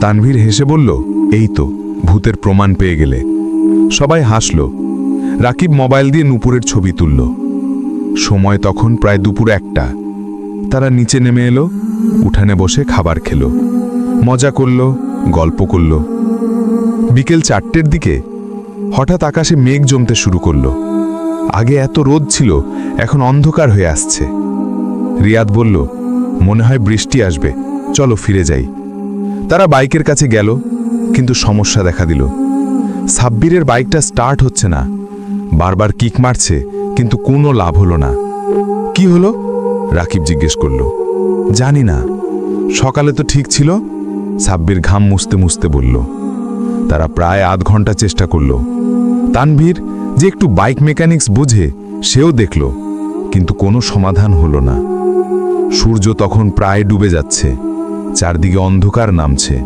তানভীর হেসে বলল, এই তো, ভূতের প্রমাণ পেয়ে গেলে। সবাই হাসল। রাকিব মোবাইল দিয়ে নুপুরের ছবি তুলল। সময় তখন প্রায় দুপুর একটা। তারা নিচে নেমে এলো, উঠানে বসে খাবার খেলো। মজা করল, গল্প করল। বিকেল চারটের দিকে হঠাৎ আকাশে মেঘ জমতে শুরু করল। আগে এত রোদ ছিল, এখন অন্ধকার হয়ে আসছে। রিয়াদ বলল, মনে হয় বৃষ্টি আসবে। চলো ফিরে যাই। তারা বাইকের কাছে গেল, কিন্তু সমস্যা দেখা দিল। সাব্বিরের বাইকটা স্টার্ট হচ্ছে না। বারবার কিক মারছে, কিন্তু কোনো লাভ হলো না। কি হলো? রাকিব জিজ্ঞেস করল। জানি না। সকালে তো ঠিক ছিল, সাব্বির ঘাম মুছতে মুছতে বলল। তারা প্রায় আধ ঘণ্টা চেষ্টা করল। তানভীর যে একটু বাইক মেকানিক্স বুঝে, সেও দেখল, কিন্তু কোনো সমাধান হলো না। সূর্য তখন প্রায় ডুবে যাচ্ছে। চারদিকে অন্ধকার নামছে।